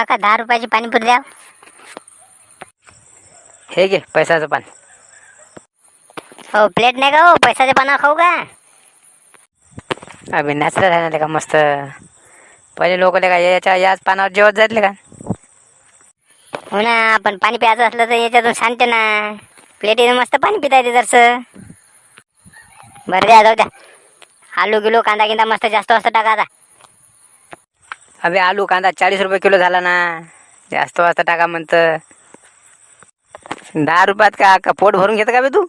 काका दहा रुपयाची पाणीपुरी द्या. हे घे पैशाचं पान. हो प्लेट नाही का हो? पैशाच्या पानावर खाऊ का? अभि नॅचरल आहे ना का मस्त? पहिले लोक का याच्या याच पानावर जेवत जायतले का? हो ना आपण पाणी प्यायचं असलं तर याच्यातून शांत ना. प्लेटीने मस्त पाणी पिता येते जरसं. बरं द्या जाऊ द्या. आलू किलो कांदा गिंदा मस्त जास्त वाजता टाका आता. अबे आलू कांदा चाळीस रुपये किलो झाला ना. जास्त वाजता टाका म्हणतं. दहा रुपयात का का पोट भरून घेतं का बे तू?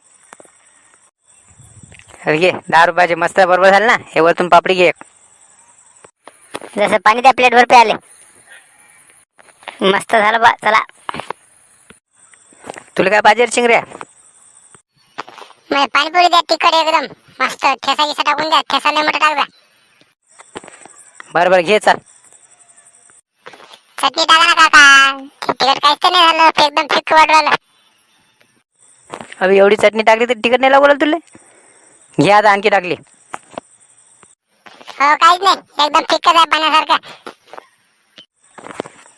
अरे घे दहा रुपयाचे मस्त बरोबर झालं ना. हे वरतून पापडी घे. जसं पाणी त्या प्लेटवर प्याले मस्त झालं बा चला. तुला काय पाहिजे चिंगऱ्या पाणीपुरी द्या तिखट एकदम. मस्त ठेसा गिसा टाकून द्या ठेसा नाही मोठा टाक द्या बरं बरं घे चाल. चटणी टाका ना काका. तिखट काहीच तर नाही झालं. एकदम फिक्क वाटवायला अबे एवढी चटणी टाकली तर तिकट नाही लागू तुला? घे आता आणखी टाकली. हो काहीच नाही. एकदम फिक्कच आहे पाण्यासारखं.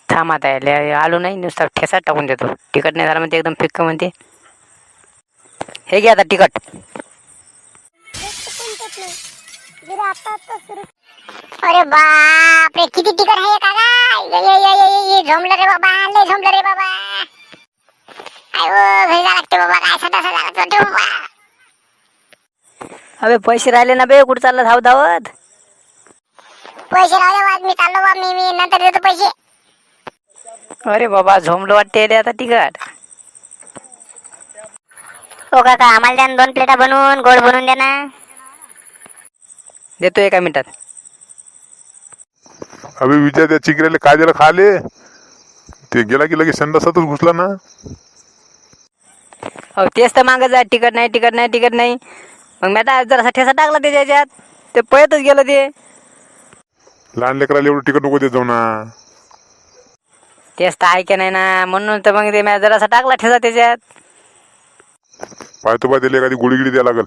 थांब आता याले आलू नाही. नुसता ठेसात टाकून देतो. तिकट नाही झालं म्हणते एकदम फिक्क म्हणते. हे घे आता तिकट. अरे बापरे किती तिखट झोंबलं रे बाबा लय झोंबलं रे बाबा. आयो घरी जा लागते बाबा काय सदा सदा लागतो बाबा. अबे पैसे राहिले ना बे कुठं चाललं धाव धावत? पैसे राहू दे वाज मी चाललो बा मी मी नंतर देतो पैसे. अरे बाबा झोमलं वाटते रे आता तिकट हो काका आम्हाला द्या दोन प्लेटा बनवून गोड बनवून द्या ना. देतो एका मिनिटात. अबे विचार त्या चिकऱ्याला काय दिलं खाले. ते गेला की लगेच संडासातच घुसला ना. हो तेच तर मागत आहे तिकट नाही तिकट नाही तिकट नाही. मग मी आता जरासा ठेसा टाकला त्याच्या याच्यात ते पळतच गेलं ते. लहान लेकराला एवढं तिकट नको देत जाऊ ना. तेच तर ऐके नाही ना. म्हणून तर मग ते मी जरासा टाकला ठेसा त्याच्यात. पाहतो त्याला एखादी गिळी द्या लागल.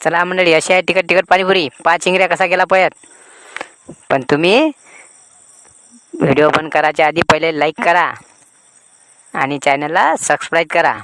चला मंडळी अशी आहे तिकट तिकट पाणीपुरी. पाच चिंगऱ्या कसा गेला पळत. पण तुम्ही व्हिडिओ बंद करायच्या आधी पहिले लाईक करा आणि चॅनलला सबस्क्राईब करा.